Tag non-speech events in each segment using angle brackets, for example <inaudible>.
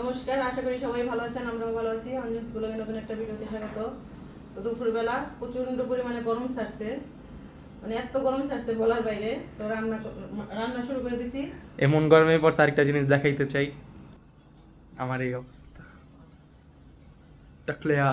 নমস্কার আশা করি সবাই ভালো আছেন আমরাও ভালো আছি। অঞ্জন ব্লগে নতুন একটা ভিডিওতে স্বাগত। তো দুপুরবেলা প্রচণ্ড পরিমাণে গরম ছাড়ছে। মানে এত গরম ছাড়ছে বলার বাইরে। তো রান্না রান্না শুরু করে দিছি। এমন গরমের পর আরেকটা জিনিস দেখাইতে চাই। আমার এই অবস্থা। টাকলেয়া।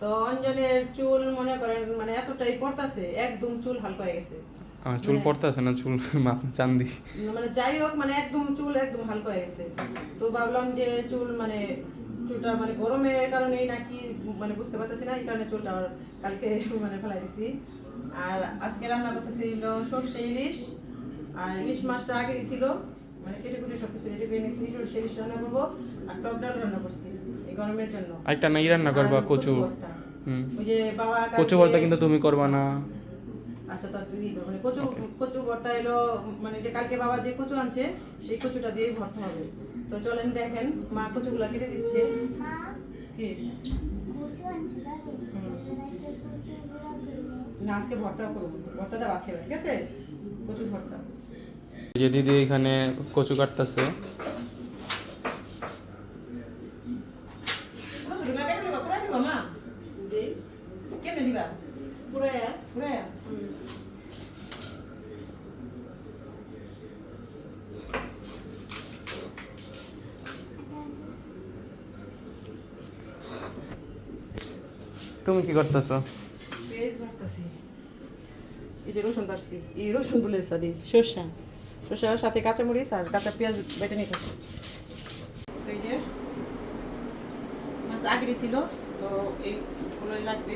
তো অঞ্জনের চুল মনে করেন মানে এতটাই পড়তাছে একদম চুল হালকা হয়ে গেছে। আমার চুল পড়তেছে না চুল <laughs> মাছ চান্দি। মানে যাই হোক মানে একদম চুল একদম হালকা হয়ে গেছে। তো ভাবলাম যে চুল মানে চুলটা মানে গরমের কারণেই নাকি মানে বুঝতে পারতেছি না এই কারণে চুলটা কালকে <laughs> মানে ফেলাই দিছি। আর আজকে রান্না করতেছি সর্ষে ইলিশ আর ইলিশ মাছটা আগেই ছিল। মানে কেটে কুটে সব কিছু রেডি করে নিয়েছি সর্ষে ইলিশ রান্না করব আর টক ডাল রান্না করছি এই গরমের জন্য। আরেকটা নাই রান্না করবা কচু। হুম। ওই যে বাবা কচু বলতে কিন্তু তুমি করবা না। আচ্ছা তার দিদি মানে কচু কচু ভর্তা এলো মানে যে কালকে বাবা যে কচু আনছে সেই কচুটা দিয়ে ভর্তা হবে। তো চলেন দেখেন মা কচুগুলা কেটে দিচ্ছে। কি? না আজকে ভর্তা করব ভর্তাটা খেবে ঠিক আছে? কচু ভর্তা। যে দিদি এখানে কচু কাটতেছে। কেমনে দিবা? পুরা পুরা তুমি কি করতেছো? পেঁয়াজ এই যে রসুন বাটছি এই রসুন বলে সরি সর্ষা। সর্ষার সাথে কাঁচামরিচ আর কাঁচা পেঁয়াজ বেটে নিতেছি এই যে মাছ আগড়ি ছিল, তো এইগুলো লাগবে।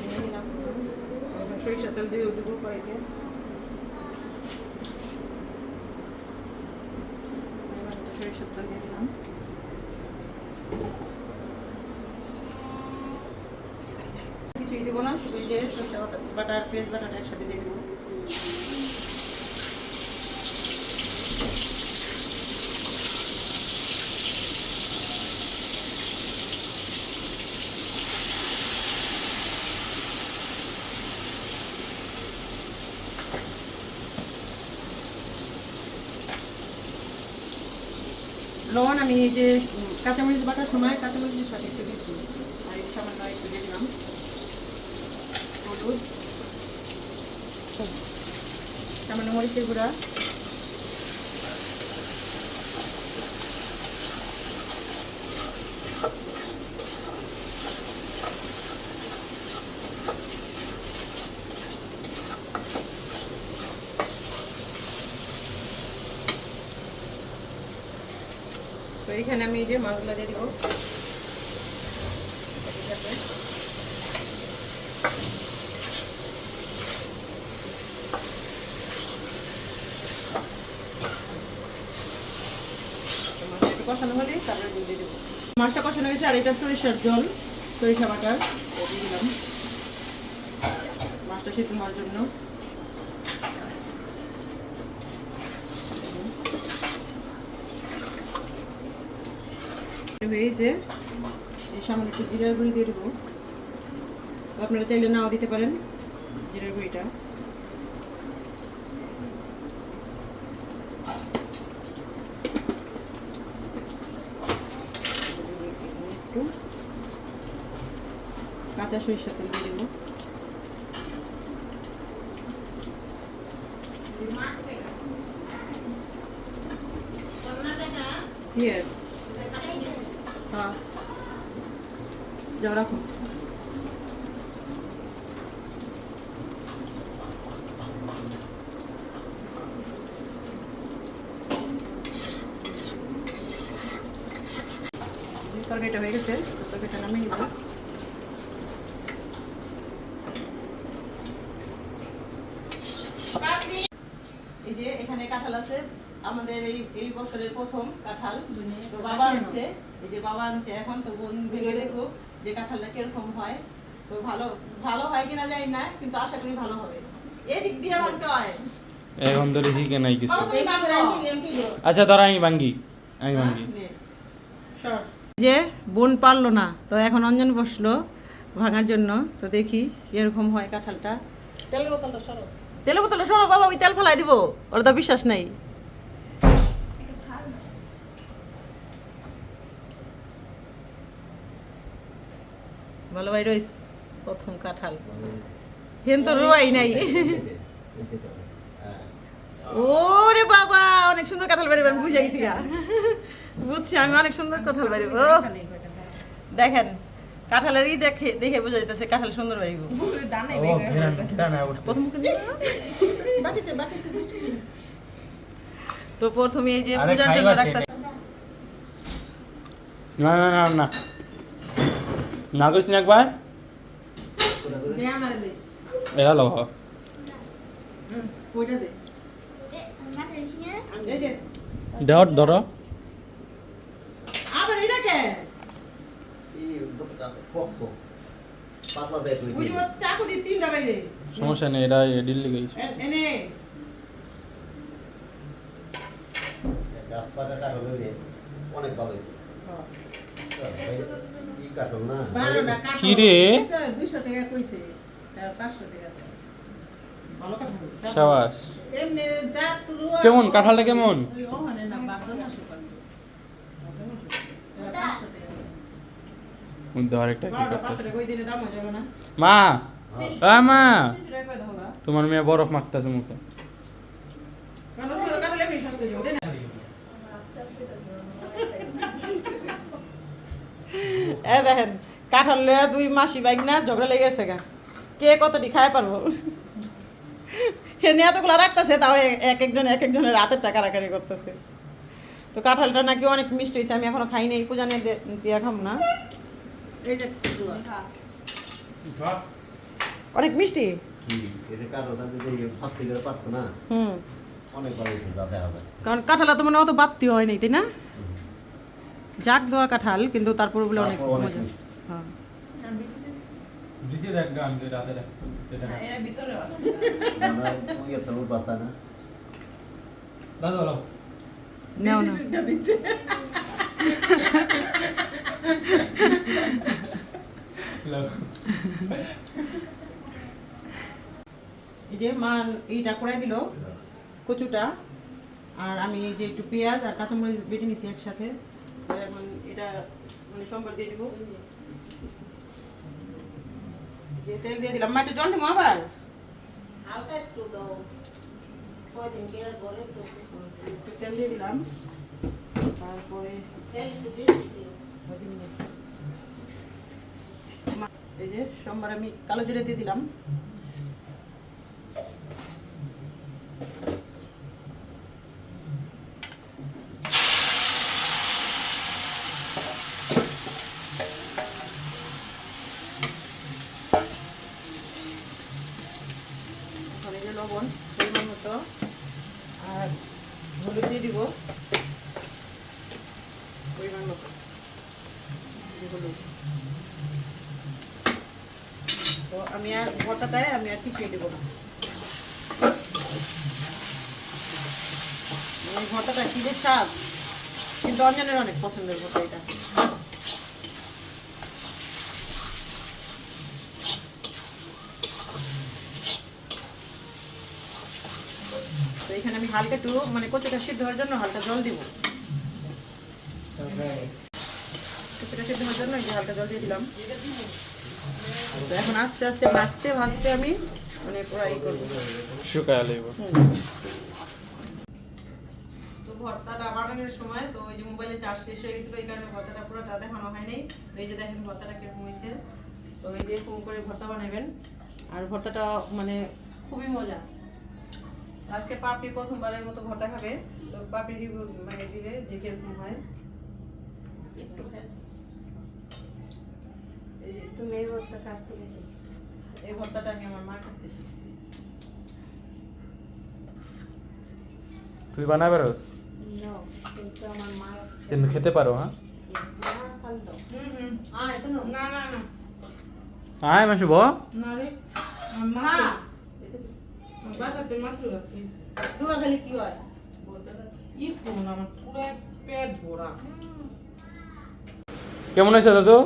নিয়ে নিলাম। সরিষা তেল দিয়ে কড়াইতে এবার সরিষার তেল দিয়ে দিলাম। কিছুই দেবো না, শুধু যে সরষে বাটা বাটা আর পেঁয়াজ বাটাটা একসাথে দিয়ে দেবো। লবণ আমি এই যে কাঁচামরিচ বাটার সময় কাঁচামরিচের সাথে একটু দিচ্ছি আর সামান্য একটু দিয়ে দিলাম। হলুদ সামান্য মরিচের গুঁড়া। তো এখানে আমি এই যে মাছগুলো দিয়ে দিব ঠিক আছে তো মাছটা একটু কষানো হলে তারপরে দিয়ে দেবো। মাছটা কষানো হয়েছে আর এটা সরিষার জল, সরিষা বাটার। দিলাম মাছটা সিদ্ধ হওয়ার জন্য। হয়েছে, এই সামনে একটু জিরার গুঁড়ি দিয়ে দেবো। আপনারা চাইলে নাও দিতে পারেন জিরার গুঁড়িটা। কাঁচা সরিষা তেল দিয়ে দেবো। Yes. হ্যাঁ। যাও রাখো। তরকারিটা হয়ে গেছে তরকারিটা নামিয়ে নিব। এই যে এখানে কাঁঠাল আছে আমাদের এই এই বছরের প্রথম কাঁঠাল। তো বাবা আনছে এই যে বাবা আনছে এখন তো বোন ভেঙে দেখো যে কাঁঠালটা কীরকম হয়। তো ভালো ভালো হয় কিনা জানি না কিন্তু আশা করি ভালো হবে। এদিক দিয়ে ভাঙতে হয়। এখন ধরে শিখে নাই কিছু। আচ্ছা ধর আমি ভাঙ্গি আমি ভাঙ্গি যে বোন পারল না। তো এখন অঞ্জন বসল ভাঙার জন্য। তো দেখি এরকম হয় কাঁঠালটা। তেলের বোতলটা সরো। তেলের বোতলটা সরো বাবা ওই তেল ফেলাই দিব। ওর তো বিশ্বাস নাই। ভালো ভাই রইস প্রথম কাঁঠাল। হেন তো রোয়াই নাই। <laughs> ওরে বাবা অনেক সুন্দর কাঁঠাল বেরোবে আমি বুঝে গেছি গা। বুঝছি আমি অনেক সুন্দর কাঁঠাল বাড়ি দেখেন কাঁঠালেরই দেখে দেখে বোঝা যাইতেছে কাঁঠাল সুন্দর বাড়ি ও ঘেরান ঘেরান অবস্থা প্রথম মুখে দিয়ে বাটিতে বাটিতে তো প্রথমে এই যে পূজার জন্য রাখতেছে। না না না না না। করিস না একবার। এরা ধরো আবার এটা কে চাকু তিনটা সমস্যা নেই এটা দিল্লি গেছে। এনে দুইশো টাকা কইছে পাঁচশো টাকা কেমন? কাঁঠালটা কেমন? ওই ওখানে না বাগদা মাসে পাবে। এবার পাঁচশো টাকা। মধ্যে আরেকটা কি করতেছে? টাকা, ওই দিনে দাম হয়ে? মা! আ মা। তোমার মেয়ে বরফ মাখতেছে মুখে? এ দেখেন কাঁঠাল লইয়া দুই মাসি বাইক না ঝগড়া লেগে গেছে গা। কে কতটি খায় পারব? এনে এতগুলো রাখতেছে তাও এক একজন এক একজনের রাতের টাকা রাখারি করতেছে। তো কাঁঠালটা নাকি অনেক মিষ্টি হয়েছে আমি এখনও খাইনি পূজা নিয়ে দিয়া খাম না। এই যে অনেক মিষ্টি। কারণ কাঁঠালটা তো মানে অত বাড়তি হয় নাই তাই না? জাগ দেওয়া কাঁঠাল কিন্তু তারপর বলে অনেক মজা। হ্যাঁ। ব্রিজে দেখ গান যে রাতে রাখছে আমরা তো বাসা না দাদা না। এই যে মা এইটা করে দিল কচুটা আর আমি এই যে একটু পেঁয়াজ আর কাঁচামরিচ বেটে নিছি একসাথে। এখন এটা মানে সম্পর দিয়ে দিব। যে তেল দিয়ে দিলাম। মা একটু জল দেবো আবার? হালকা একটু দাও। তেল দিয়ে দিলাম। তারপরে তেল একটু বেশি দিও। মা- এই যে, সোমবার আমি কালো জিরে দিয়ে দিলাম। পরিমাণ মতো। আর হলুদ দিয়ে দিব। পরিমাণ মতো। আমি আর ভর্তাটায় আমি আর কিছুই দেবো না। এই ভর্তাটা কি স্বাদ? কিন্তু অঞ্জনের অনেক পছন্দের ভর্তা এটা। তো এখানে আমি হালকা একটু মানে কচুটা সিদ্ধ হওয়ার জন্য হালকা জল দিব। কচুটা সিদ্ধ হওয়ার জন্য হালকা জল দিয়ে দিলাম। তো এখন আস্তে আস্তে ভাজতে ভাজতে আমি মানে পুরো ই করব। শুকায় লেব তো ভর্তাটা বানানোর সময় তো ওই যে মোবাইলে চার্জ শেষ হয়ে গেছিল এই কারণে ভর্তাটা পুরোটা দেখানো হয়নি। তো এই যে দেখেন ভর্তাটা কীরকম হয়েছে। তো এই যে এরকম করে ভর্তা বানাবেন। আর ভর্তাটা মানে খুবই মজা। আজকে পাপড়ি প্রথমবারের মতো ভর্তা খাবে। তো পাপড়ি মানে দিবে যে কীরকম হয়। একটু তুমি এই ভর্তা কার থেকে শিখছো? এই ভর্তাটা আমি আমার মার কাছ থেকে শিখছি। তুই বানাবে রোজ? কিন্তু আমার মা কিন্তু খেতে পারো হ্যাঁ? আয় তো না না না। আয় মা শুভ না রে মা বাসাতে মাত্র আছে খালি কি হয়? ই কোন আমার পুরো পেট ভরা। কেমন হয়েছে দাদু?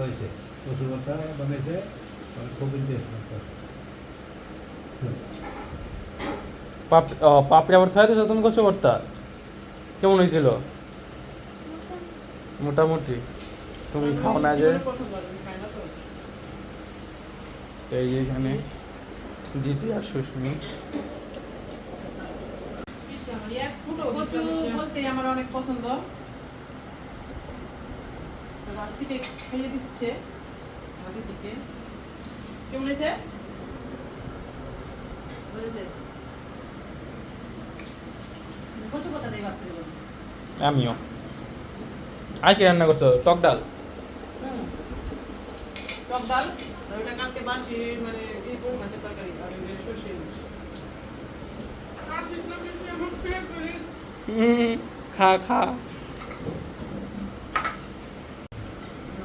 হয়েছে প্রচুর কথা বানাইছে খুবই পাপ পাপড়ি আবার ভর্তা কেমন হয়েছিল? মোটামুটি। তুমি খাও না যে। তো এই যে এখানে দিদি আর সুস্মি আমার অনেক পছন্দ। আজ থেকে খাইয়ে দিচ্ছে আমার দিদিকে কেমন হয়েছে? বলেছে কচু পাতা দিয়ে ভাত করে আমিও। আর কি রান্না করছ? টক ডাল? টক ডাল আর ওটা কালকে বাসি মানে এই মাছের তরকারি আর সর্ষে খা খা।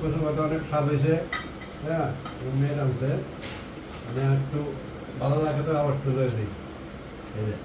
কচুর অনেক স্বাদ হয়েছে হ্যাঁ? মেয়ে আনছে মানে একটু ভালো লাগে তো, আবার তুলে দিই এই যে।